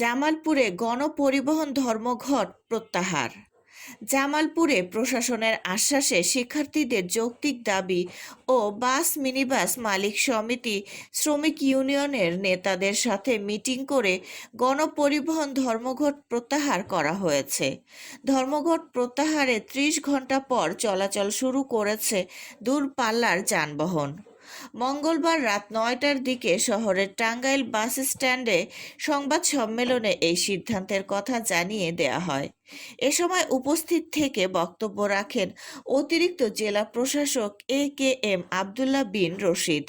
জামালপুরে গণপরিবহন ধর্মঘট প্রত্যাহার। জামালপুরে প্রশাসনের আশ্বাসে শিক্ষার্থীদের যৌক্তিক দাবি ও বাস, মিনিবাস মালিক সমিতি, শ্রমিক ইউনিয়নের নেতাদের সাথে মিটিং করে গণপরিবহন ধর্মঘট প্রত্যাহার করা হয়েছে। ধর্মঘট প্রত্যাহারে ত্রিশ ঘণ্টা পর চলাচল শুরু করেছে দূরপাল্লার যানবাহন। মঙ্গলবার রাত নয়টার দিকে শহরের টাঙ্গাইল বাস স্ট্যান্ডে সংবাদ সম্মেলনে এই সিদ্ধান্তের কথা জানিয়ে দেয়া হয়। এ সময় উপস্থিত থেকে বক্তব্য রাখেন অতিরিক্ত জেলা প্রশাসক A K M Abdullah bin Rashid,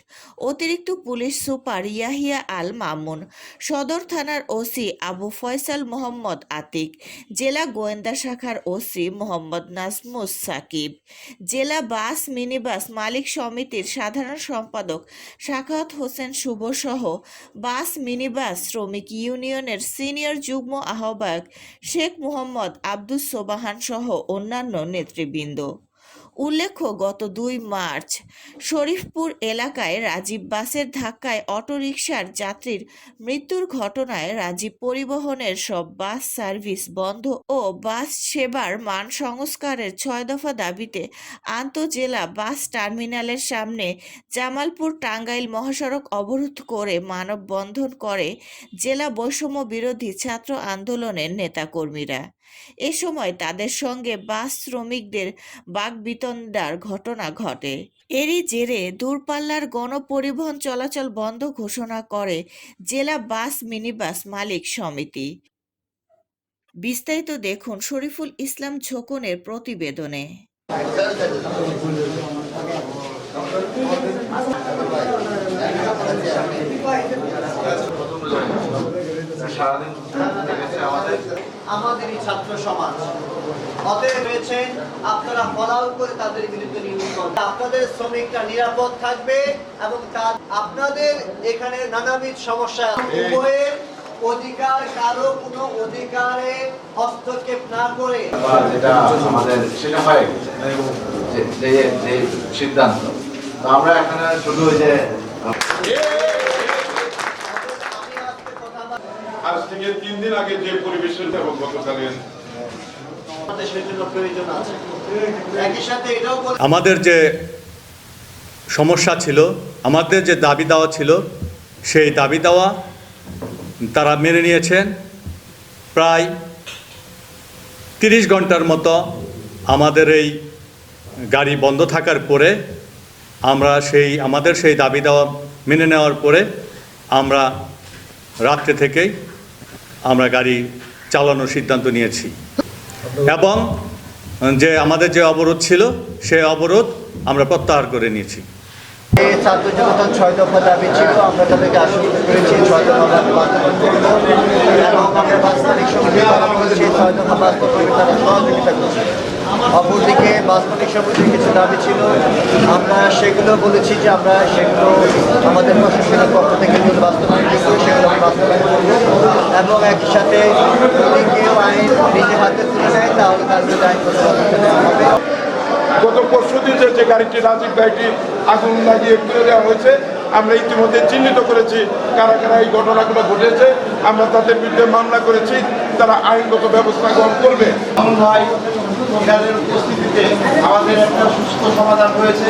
অতিরিক্ত পুলিশ সুপার ইয়াহিয়া আল মামুন, সদর থানার ওসি আবু ফয়সাল মোহাম্মদ আতিক, জেলা গোয়েন্দা শাখার ওসি মোহাম্মদ নাজমুস সাকিব, জেলা বাস মিনিবাস মালিক সমিতির সাধারণ সম্পাদক শাখাত হোসেন শুভ সহ বাস মিনিবাস শ্রমিক ইউনিয়নের সিনিয়র যুগ্ম আহ্বায়ক শেখ মোহাম্মদ আব্দুস সোবাহান সহ অন্যান্য নেতৃবৃন্দ। উল্লেখ্য, গত দুই মার্চ শরীফপুর এলাকায় রাজীব বাসের ধাক্কায় অটোরিকশার যাত্রীর মৃত্যুর ঘটনায় রাজীব পরিবহনের সব বাস সার্ভিস বন্ধ ও বাস সেবার মান সংস্কারের ছয় দফা দাবিতে আন্তজেলা বাস টার্মিনালের সামনে জামালপুর টাঙ্গাইল মহাসড়ক অবরোধ করে মানববন্ধন করে জেলা বৈষম্য বিরোধী ছাত্র আন্দোলনের নেতাকর্মীরা। এ সময় তাদের সঙ্গে বাস শ্রমিকদের বাগবিতণ্ডার ঘটনা ঘটে। এরই জেরে দূরপাল্লার গণপরিবহন চলাচল বন্ধ ঘোষণা করে জেলা বাস মিনিবাস মালিক সমিতি। বিস্তারিত দেখুন শরীফুল ইসলাম ঝোকনের প্রতিবেদনে। আমাদের আমাদেরই ছাত্র সমাজ। অতএব আপনারা ফলাও করে তাদের বিরুদ্ধে নিয়োগ আপনাদের শ্রমিকরা নিরাপদ থাকবে এবং তার আপনাদের এখানে নানাবিধ সমস্যা উভয়ের অধিকার কারও কোনো অধিকারে হস্তক্ষেপ না করে। যেটা আমাদের সেটা হয়ে যে- সিদ্ধান্ত। আমরা এখানে শুধু ওই যে আজ থেকে তিন দিন আগে যে পরিবেশের এবং গতকালের আমাদের যে সমস্যা ছিল আমাদের যে দাবি দেওয়া ছিল সেই দাবি দেওয়া তারা মেনে নিয়েছেন। প্রায় তিরিশ ঘণ্টার মতো আমাদের এই গাড়ি বন্ধ থাকার পরে আমরা সেই আমাদের সেই দাবি দেওয়া মেনে নেওয়ার পরে আমরা রাত্রে থেকেই আমরা গাড়ি চালানোর সিদ্ধান্ত নিয়েছি। এবং যে আমাদের যে অবরোধ ছিল, সেই অবরোধ আমরা প্রত্যাহার করে নিয়েছি। ছাত্র ছয় দাবি ছিল, আমরা অপরদিকে বাস্তবিক সমিতির কিছু দাবি ছিল, আমরা সেগুলো বলেছি যে আমরা সেগুলো আমাদের প্রশাসনের পক্ষ থেকে বাস্তবায়ন করব, সেগুলো বাস্তবায়ন করব। এবং একই সাথে যদি কেউ আইন নিজে হাতে তুলে নেয় তাহলে তার বিরুদ্ধে নেওয়া হবে। গত পরশু দিন যে গাড়িটি রাজীব গাড়িটি আগুন লাগিয়ে তুলে দেওয়া হয়েছে আমরা ইতিমধ্যে চিহ্নিত করেছি কারা কারা এই ঘটনাগুলো ঘটেছে আমরা তাদের বিরুদ্ধে মামলা করেছি তারা আইনগত ব্যবস্থা গ্রহণ করবে। মামুন ভাই ইরানের উপস্থিতিতে আমাদের একটা সুস্থ সমাধান হয়েছে